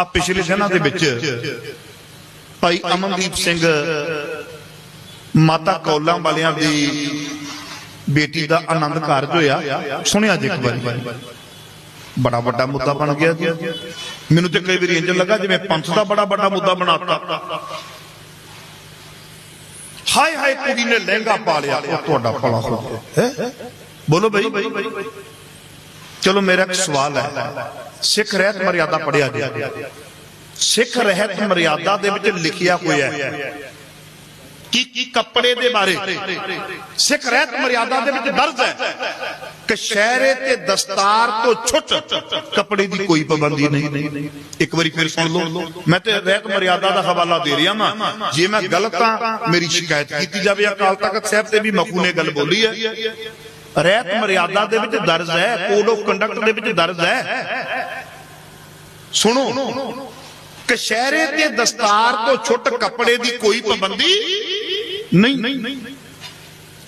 ਆ ਪਿਛਲੇ ਦਿਨਾਂ ਦੇ ਵਿੱਚ ਭਾਈ ਅਮਨਦੀਪ ਸਿੰਘ ਮਾਤਾ ਕੌਲਾਂ ਵਾਲਿਆਂ ਦੀ ਬੇਟੀ ਦਾ ਆਨੰਦ ਕਾਰਜ ਹੋਇਆ। ਸੁਣਿਆ ਜੀ ਇੱਕ ਵਾਰੀ। ਬੜਾ ਵੱਡਾ ਮੁੱਦਾ ਬਣ ਗਿਆ ਮੈਨੂੰ ਤੇ ਕਈ ਵਾਰੀ ਇੰਜ ਲੱਗਾ ਜਿਵੇਂ ਪੰਥ ਦਾ ਬੜਾ ਵੱਡਾ ਮੁੱਦਾ ਬਣਾਤਾ। ਹਾਏ ਹਾਏ ਕੁੜੀ ਨੇ ਲਹਿੰਗਾ ਪਾ ਲਿਆ। ਉਹ ਤੁਹਾਡਾ ਭਲਾ ਹੋ ਹੈ? ਬੋਲੋ ਬਈ। ਚਲੋ ਮੇਰਾ ਇੱਕ ਸਵਾਲ ਹੈ। ਸਿੱਖ ਰਹਿਤ ਮਰਿਆਦਾ ਪੜਿਆ ਜੀ ਸਿੱਖ ਰਹਿਤ ਮਰਿਆਦਾ ਦੇ ਵਿੱਚ ਲਿਖਿਆ ਹੋਇਆ ਹੈ ਕਿ ਕੀ ਕੱਪੜੇ ਦੇ ਬਾਰੇ। ਸਿੱਖ ਰਹਿਤ ਮਰਿਆਦਾ ਦੇ ਵਿੱਚ ਦਰਜ ਹੈ ਕਿ ਸ਼ਹਿਰੇ ਤੇ ਦਸਤਾਰ ਤੋਂ ਛੁੱਟ ਕੱਪੜੇ ਦੀ ਕੋਈ ਪਾਬੰਦੀ ਨਹੀਂ। ਇੱਕ ਵਾਰੀ ਫਿਰ ਸੁਣ ਲਓ। ਮੈਂ ਤੇ ਰਹਿਤ ਮਰਿਆਦਾ ਦਾ ਹਵਾਲਾ ਦੇ ਰਿਹਾ ਹਾਂ ਜੇ ਮੈਂ ਗਲਤ ਹਾਂ, ਮੇਰੀ ਸ਼ਿਕਾਇਤ ਕੀਤੀ ਜਾਵੇ। ਅਕਾਲ ਤਖਤ ਸਾਹਿਬ ਤੇ ਵੀ ਮਖੂ ਨੇ ਗੱਲ ਬੋਲੀ ਹੈ। ਰਹਿਤ ਮਰਿਆਦਾ ਦੇ ਵਿੱਚ ਦਰਜ ਹੈ ਕੋਡ ਆਫ ਕੰਡਕਟ ਦੇ ਵਿੱਚ ਦਰਜ ਹੈ। ਸੁਣੋ, ਕਿ ਤੇ ਦਸਤਾਰ ਤੋਂ ਛੁੱਟ ਕੱਪੜੇ ਦੀ ਕੋਈ ਪਾਬੰਦੀ ਨਹੀਂ।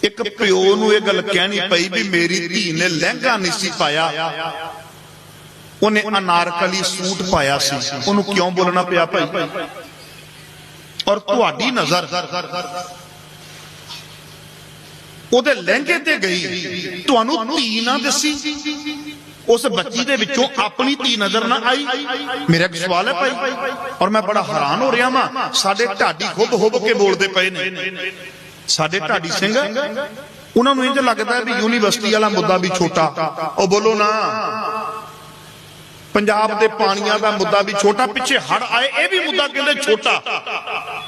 ਇੱਕ ਪਿਓ ਨੂੰ ਇਹ ਗੱਲ ਕਹਿਣੀ ਪਈ ਵੀ ਮੇਰੀ ਧੀ ਨੇ ਲਹਿੰਗਾ ਨਹੀਂ ਸੀ ਪਾਇਆ। ਉਹਨੇ ਅਨਾਰਕਲੀ ਸੂਟ ਪਾਇਆ ਸੀ। ਉਹਨੂੰ ਕਿਉਂ ਬੋਲਣਾ ਪਿਆ ਭਾਈ? ਔਰ ਤੁਹਾਡੀ ਨਜ਼ਰ ਉਹਦੇ ਲਹਿੰਗੇ ਤੇ ਗਈ। ਤੁਹਾਨੂੰ ਧੀ ਨਾ ਦੱਸੀ। ਉਸ ਬੱਚੀ ਦੇ ਵਿੱਚੋਂ ਆਪਣੀ ਧੀ ਨਜ਼ਰ ਨਾ ਆਈ। ਮੇਰਾ ਇੱਕ ਸਵਾਲ ਹੈ ਭਾਈ, ਔਰ ਮੈਂ ਬੜਾ ਹੈਰਾਨ ਹੋ ਰਿਹਾ ਵਾਂ। ਸਾਡੇ ਢਾਡੀ ਖੁੱਬ ਹੁੱਬ ਕੇ ਬੋਲਦੇ ਪਏ ਨੇ। ਸਾਡੇ ਢਾਡੀ ਸਿੰਘ, ਉਹਨਾਂ ਨੂੰ ਇੰਜ ਲੱਗਦਾ ਵੀ ਯੂਨੀਵਰਸਿਟੀ ਵਾਲਾ ਮੁੱਦਾ ਵੀ ਛੋਟਾ। ਉਹ ਬੋਲੋ ਨਾ। ਪੰਜਾਬ ਦੇ ਪਾਣੀਆਂ ਦਾ ਮੁੱਦਾ ਵੀ ਛੋਟਾ। ਪਿੱਛੇ ਹੜ ਆਏ, ਇਹ ਵੀ ਮੁੱਦਾ ਕਹਿੰਦੇ ਛੋਟਾ।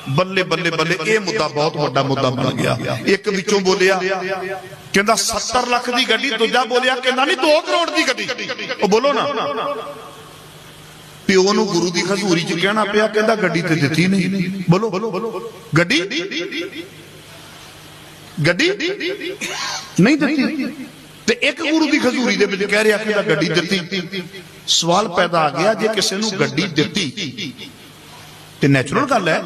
ਬੱਲੇ ਬੱਲੇ ਬੱਲੇ ਇਹ ਮੁੱਦਾ ਬਹੁਤ ਵੱਡਾ ਮੁੱਦਾ ਬਣ ਗਿਆ। ਇੱਕ ਵਿੱਚੋਂ ਬੋਲਿਆ, ਕਹਿੰਦਾ 70 ਲੱਖ ਦੀ ਗੱਡੀ, ਦੂਜਾ ਬੋਲਿਆ ਕਹਿੰਦਾ ਨਹੀਂ 2 ਕਰੋੜ ਦੀ ਗੱਡੀ। ਉਹ ਬੋਲੋ ਨਾ। ਪਿਓ ਨੂੰ ਗੁਰੂ ਦੀ ਖਜ਼ੂਰੀ ਚ ਕਹਿਣਾ ਪਿਆ, ਕਹਿੰਦਾ ਗੱਡੀ ਤੇ ਦਿੱਤੀ ਨਹੀਂ। ਬੋਲੋ, ਗੱਡੀ? ਗੱਡੀ? ਨਹੀਂ ਦਿੱਤੀ। ਤੇ ਇੱਕ ਗੁਰੂ ਦੀ ਖਜ਼ੂਰੀ ਦੇ ਵਿੱਚ ਕਹਿ ਰਿਹਾ ਕਿ ਗੱਡੀ ਦਿੱਤੀ। ਸਵਾਲ ਪੈਦਾ ਆ ਗਿਆ, ਜੇ ਕਿਸੇ ਨੂੰ ਗੱਡੀ ਦਿੱਤੀ ਤੇ ਨੈਚੁਰਲ ਗੱਲ ਹੈ।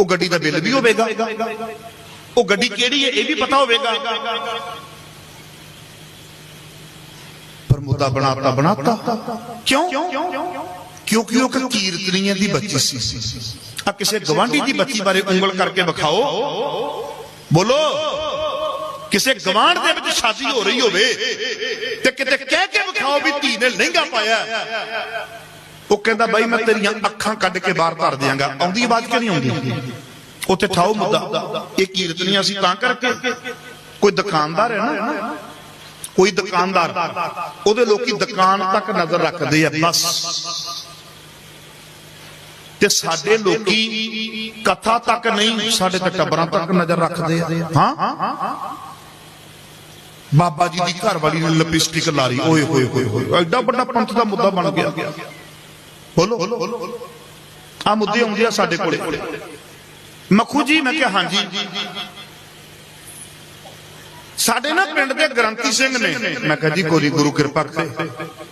ਉਹ ਗੱਡੀ ਦਾ ਬਿੱਲ ਵੀ ਹੋਵੇਗਾ। ਉਹ ਗੱਡੀ ਕਿਹੜੀ ਹੈ, ਇਹ ਵੀ ਪਤਾ ਹੋਵੇਗਾ। ਪਰ ਮੁੱਦਾ ਬਣਾਤਾ ਬਣਾਤਾ। ਕਿਉਂ? ਕਿਉਂਕਿ ਉਹ ਕੀਰਤਨੀਆਂ ਦੀ ਬੱਚੀ ਸੀ। ਆ ਕਿਸੇ ਗਵਾਂਢੀ ਦੀ ਬੱਚੀ ਬਾਰੇ ਉਂਗਲ ਕਰਕੇ ਵਿਖਾਓ। ਬੋਲੋ, ਕਿਸੇ ਗਵਾਂਢ ਦੇ ਵਿੱਚ ਸ਼ਾਦੀ ਹੋ ਰਹੀ ਹੋਵੇ ਤੇ ਕਿਤੇ ਕਹਿ ਕੇ ਵਿਖਾਓ ਵੀ ਧੀ ਨੇ ਲਹਿੰਗਾ ਪਾਇਆ। ਉਹ ਕਹਿੰਦਾ ਬਾਈ, ਮੈਂ ਤੇਰੀਆਂ ਅੱਖਾਂ ਕੱਢ ਕੇ ਬਾਹਰ ਧਰ ਦਿਆਂਗਾ। ਆਉਂਦੀ ਆਵਾਜ਼ ਕਿਉਂ ਨਹੀਂ ਆਉਂਦੀ? ਉੱਥੇ ਠਾਓ ਮੁੱਦਾ। ਇਹ ਕੀਰਤਨੀਆਂ ਸੀ? ਤਾਂ ਕਰਕੇ ਕੋਈ ਦੁਕਾਨਦਾਰ ਹੈ ਨਾ? ਕੋਈ ਦੁਕਾਨਦਾਰ। ਉਹਦੇ ਲੋਕੀ ਦੁਕਾਨ ਤੱਕ ਨਜ਼ਰ ਰੱਖਦੇ ਆ, ਬਸ। ਤੇ ਸਾਡੇ ਲੋਕੀ ਕਥਾ ਤੱਕ ਨਹੀਂ, ਸਾਡੇ ਤੇ ਟੱਬਰਾਂ ਤੱਕ ਨਜ਼ਰ ਰੱਖਦੇ ਆ। ਹਾਂ? ਬਾਬਾ ਜੀ ਦੀ ਘਰ ਵਾਲੀ ਨੇ ਲਿਪਸਟਿਕ ਲਾਰੀ। ਓਏ ਹੋਏ ਹੋਏ ਹੋਏ ਐਡਾ ਵੱਡਾ ਪੰਥ ਦਾ ਮੁੱਦਾ ਬਣ ਗਿਆ। ਬੋਲੋ। ਆ ਮੁੱਦੇ ਆਉਂਦੇ ਆ ਸਾਡੇ ਕੋਲੇ। ਮਖੂ ਜੀ ਮੈਂ ਕਿਹਾ ਹਾਂਜੀ। ਸਾਡੇ ਨਾ ਪਿੰਡ ਦੇ ਗ੍ਰੰਥੀ ਸਿੰਘ ਨੇ। ਮੈਂ ਕਿਹਾ ਜੀ ਕੋਈ ਗੁਰੂ ਕਿਰਪਾ ਕਰੇ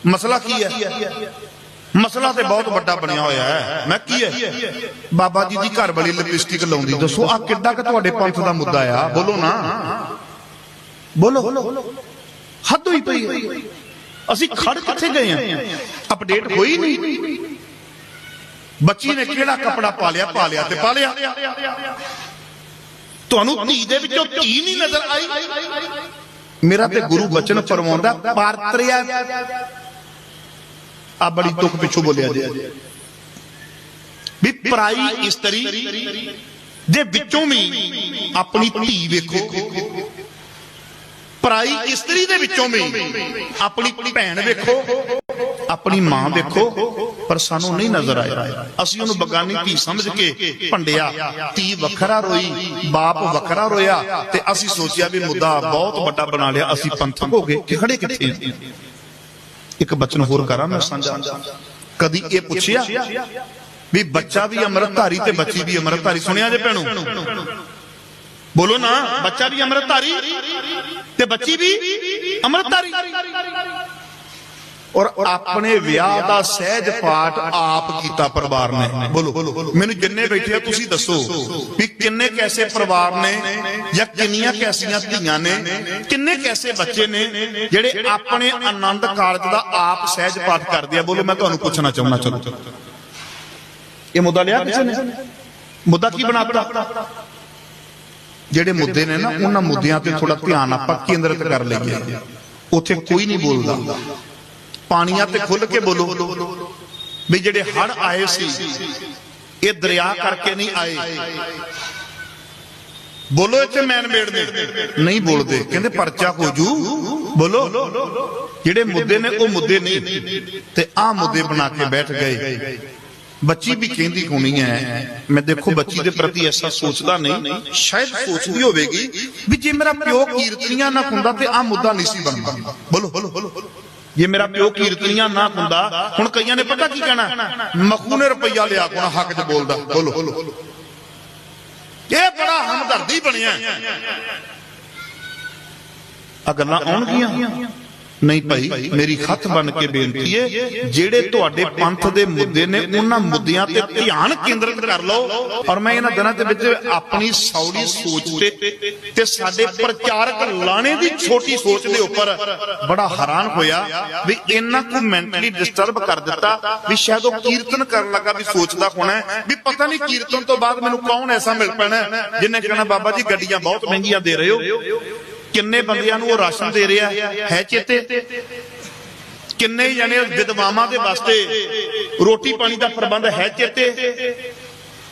ਮਸਲਾ ਕੀ ਹੈ? ਮਸਲਾ ਤੇ ਬਹੁਤ ਵੱਡਾ ਬਣਿਆ ਹੋਇਆ ਹੈ। ਮੈਂ ਕੀ ਹੈ? ਬਾਬਾ ਜੀ ਦੀ ਘਰ ਵਾਲੀ ਲਿਪਸਟਿਕ ਲਾਉਂਦੀ। ਦੱਸੋ ਆ ਕਿੱਡਾ ਕਿ ਤੁਹਾਡੇ ਪੰਥ ਦਾ ਮੁੱਦਾ ਆ? ਬੋਲੋ ਨਾ। ਬੋਲੋ। ਹੱਦ ਹੋਈ ਪਈ ਹੈ। ਅਸੀਂ ਖੜ ਕਿੱਥੇ ਗਏ ਆ? ਅਪਡੇਟ ਹੋਈ ਨਹੀਂ। ਬੱਚੀ ਨੇ ਕਿਹੜਾ ਕਪੜਾ ਪਾ ਲਿਆ ਪਾ ਲਿਆ ਤੇ ਪਾ ਲਿਆ ਤੁਹਾਨੂੰ ਧੀ ਦੇ ਵਿੱਚੋਂ ਧੀ ਨਹੀਂ ਨਜ਼ਰ ਆਈ। ਮੇਰਾ ਤੇ ਗੁਰੂ ਬਚਨ ਫਰਮਾਉਂਦਾ ਪਾਰਤਰਿਆ ਆ ਬੜੀ ਤੁਕ ਪਿੱਛੋਂ ਬੋਲਿਆ ਜੀ। ਵੀ ਪਰਾਈ ਇਸਤਰੀ ਦੇ ਵਿੱਚੋਂ ਵੀ ਆਪਣੀ ਧੀ ਵੇਖੋ। ਪਰਾਈ ਇਸਤਰੀ ਦੇ ਵਿੱਚੋਂ ਵੀ। ਆਪਣੀ ਭੈਣ ਵੇਖੋ, ਆਪਣੀ ਮਾਂ ਵੇਖੋ, ਪਰ ਸਾਨੂੰ ਨਹੀਂ ਨਜ਼ਰ ਆਇਆ। ਅਸੀਂ ਉਹਨੂੰ ਬਗਾਨੀ ਧੀ ਸਮਝ ਕੇ ਭੰਡਿਆ। ਧੀ ਵੱਖਰਾ ਰੋਈ, ਬਾਪ ਵੱਖਰਾ ਰੋਇਆ ਤੇ ਅਸੀਂ ਸੋਚਿਆ ਵੀ ਮੁੱਦਾ ਬਹੁਤ ਵੱਡਾ ਬਣਾ ਲਿਆ, ਅਸੀਂ ਪੰਥਕ ਹੋ ਗਏ ਕਿ ਖੜੇ ਕਿੱਥੇ ਇੱਕ ਬਚਨ ਹੋਰ ਕਰਾਂ ਮੈਂ ਸਾਂਝਾ। ਕਦੀ ਇਹ ਪੁੱਛਿਆ ਵੀ ਬੱਚਾ ਵੀ ਅੰਮ੍ਰਿਤਧਾਰੀ ਤੇ ਬੱਚੀ ਵੀ ਅੰਮ੍ਰਿਤਧਾਰੀ? ਸੁਣਿਆ ਜੇ ਭੈਣੋ? ਬੋਲੋ ਨਾ, ਬੱਚਾ ਵੀ ਅੰਮ੍ਰਿਤਧਾਰੀ? ਤੇ ਬੱਚੀ ਵੀ ਅੰਮ੍ਰਿਤਧਾਰੀ। ਔਰ ਆਪਣੇ ਵਿਆਹ ਦਾ ਸਹਿਜ ਪਾਠ ਆਪ ਕੀਤਾ ਪਰਿਵਾਰ ਨੇ। ਬੋਲੋ, ਮੈਨੂੰ ਜਿੰਨੇ ਬੈਠੇ ਆ, ਤੁਸੀਂ ਦੱਸੋ ਵੀ ਕਿੰਨੇ ਕੈਸੇ ਪਰਿਵਾਰ ਨੇ ਜਾਂ ਕਿੰਨੀਆਂ ਕੈਸੀਆਂ ਧੀਆਂ ਨੇ, ਕਿੰਨੇ ਕੈਸੇ ਬੱਚੇ ਨੇ ਜਿਹੜੇ ਆਪਣੇ ਆਨੰਦ ਕਾਰਜ ਦਾ ਆਪ ਸਹਿਜ ਪਾਠ ਕਰਦੇ ਆ? ਬੋਲੋ, ਮੈਂ ਤੁਹਾਨੂੰ ਪੁੱਛਣਾ ਚਾਹੁੰਦਾ, ਚਲੋ। ਇਹ ਮੁੱਦਾ ਲਿਆ ਕਿਸੇ ਨੇ? ਮੁੱਦਾ ਕੀ ਬਣਾਤਾ? ਜਿਹੜੇ ਮੁੱਦੇ ਨੇ ਨਾ ਉਹਨਾਂ ਮੁੱਦਿਆਂ ਤੇ ਥੋੜਾ ਧਿਆਨ ਆਪਾਂ ਕੇਂਦਰਿਤ ਕਰ ਲਈਏ। ਉੱਥੇ ਕੋਈ ਨਹੀਂ ਬੋਲਦਾ। ਪਾਣੀਆਂ ਤੇ ਖੁੱਲ ਕੇ ਬੋਲੋ। ਵੀ ਜਿਹੜੇ ਹੜ ਆਏ ਸੀ ਇਹ ਦਰਿਆ ਕਰਕੇ ਨਹੀਂ ਆਏ। ਬੋਲੋ ਇੱਥੇ ਮੈਨ ਮੇੜ ਨੇ ਨਹੀਂ ਬੋਲਦੇ। ਕਹਿੰਦੇ ਪਰਚਾ ਹੋ ਜੂ। ਬੋਲੋ। ਜਿਹੜੇ ਮੁੱਦੇ ਨੇ ਉਹ ਮੁੱਦੇ ਨਹੀਂ। ਤੇ ਆਹ ਮੁੱਦੇ ਬਣਾ ਕੇ ਬੈਠ ਗਏ। ਬੱਚੀ ਵੀ ਕਹਿੰਦੀ ਹੋਣੀ ਹੈ ਮੈਂ ਦੇਖੋ ਬੱਚੀ ਦੇ ਪ੍ਰਤੀ ਐਸਾ ਸੋਚਦਾ ਨਹੀਂ ਸ਼ਾਇਦ ਸੋਚਦੀ ਹੋਵੇਗੀ ਵੀ ਜੇ ਮੇਰਾ ਪਿਓ ਕੀਰਤਨੀਆਂ ਨਾ ਹੁੰਦਾ ਤੇ ਆਹ ਮੁੱਦਾ ਨਹੀਂ ਸੀ ਬਣਦਾ। ਬੋਲੋ ਬੋਲੋ ਜੇ ਮੇਰਾ ਪਿਓ ਕੀਰਤਨੀਆਂ ਨਾ ਹੁੰਦਾ ਹੁਣ ਕਈਆਂ ਨੇ ਪਤਾ ਕੀ ਕਹਿਣਾ? ਮਖੂ ਨੇ ਰੁਪਈਆ ਲਿਆ ਕੋਣਾ ਹੱਕ 'ਚ ਬੋਲਦਾ। ਬੋਲੋ। ਇਹ ਬੜਾ ਹਮਦਰਦੀ ਬਣਿਆ। ਆ ਗੱਲਾਂ ਆਉਣਗੀਆਂ। ਨਹੀਂ ਭਾਈ, ਮੇਰੀ ਹੱਥ ਬਣ ਕੇ ਬੇਨਤੀ ਹੈ, ਜਿਹੜੇ ਤੁਹਾਡੇ ਪੰਥ ਦੇ ਮੁੱਦੇ ਨੇ, ਉਹਨਾਂ ਮੁੱਦਿਆਂ ਤੇ ਧਿਆਨ ਕੇਂਦਰਿਤ ਕਰ ਲਓ। ਔਰ ਮੈਂ ਇਹਨਾਂ ਦਿਨਾਂ ਦੇ ਵਿੱਚ ਆਪਣੀ ਸੌੜੀ ਸੋਚ ਤੇ ਤੇ ਸਾਡੇ ਪ੍ਰਚਾਰਕ ਲਾਣੇ ਦੀ ਛੋਟੀ ਸੋਚ ਦੇ ਉੱਪਰ ਬੜਾ ਹੈਰਾਨ ਹੋਇਆ ਵੀ ਇਹਨਾਂ ਨੂੰ ਮੈਂਟਲੀ ਡਿਸਟਰਬ ਕਰ ਦਿੱਤਾ, ਵੀ ਸ਼ਾਇਦ ਉਹ ਕੀਰਤਨ ਕਰਨ ਲੱਗਾ ਵੀ ਸੋਚਦਾ ਹੋਣਾ ਵੀ ਪਤਾ ਨਹੀਂ ਕੀਰਤਨ ਤੋਂ ਬਾਅਦ ਮੈਨੂੰ ਕੌਣ ਐਸਾ ਮਿਲ ਪੈਣਾ ਜਿਹਨੇ ਕਹਿਣਾ, ਬਾਬਾ ਜੀ, ਗੱਡੀਆਂ ਬਹੁਤ ਮਹਿੰਗੀਆਂ ਦੇ ਰਹੇ ਹੋ। ਕਿੰਨੇ ਬੰਦਿਆਂ ਨੂੰ ਉਹ ਰਾਸ਼ਨ ਦੇ ਰਿਹਾ? ਹੈ? ਚੇਤੇ? ਕਿੰਨੇ ਜਣੇ ਵਿਧਵਾਵਾਂ ਦੇ ਵਾਸਤੇ ਰੋਟੀ ਪਾਣੀ ਦਾ ਪ੍ਰਬੰਧ ਹੈ ਚੇਤੇ?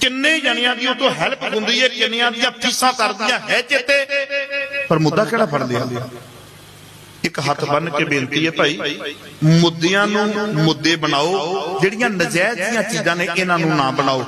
ਕਿੰਨੇ ਜਣਿਆਂ ਦੀ ਉਹ ਤੋਂ ਹੈਲਪ ਹੁੰਦੀ ਹੈ? ਕਿੰਨਿਆਂ ਦੀਆਂ ਫੀਸਾਂ ਕਰਦੀਆਂ ਹੈ ਚੇਤੇ? ਪਰ ਮੁੱਦਾ ਕਿਹੜਾ ਫੜ ਲਿਆ ਇੱਕ ਹੱਥ ਬੰਨ ਕੇ ਬੇਨਤੀ ਹੈ ਭਾਈ ਮੁੱਦਿਆਂ ਨੂੰ ਮੁੱਦੇ ਬਣਾਓ ਜਿਹੜੀਆਂ ਨਜਾਇਜ਼ ਦੀਆਂ ਚੀਜ਼ਾਂ ਨੇ ਇਹਨਾਂ ਨੂੰ ਨਾ ਬਣਾਓ।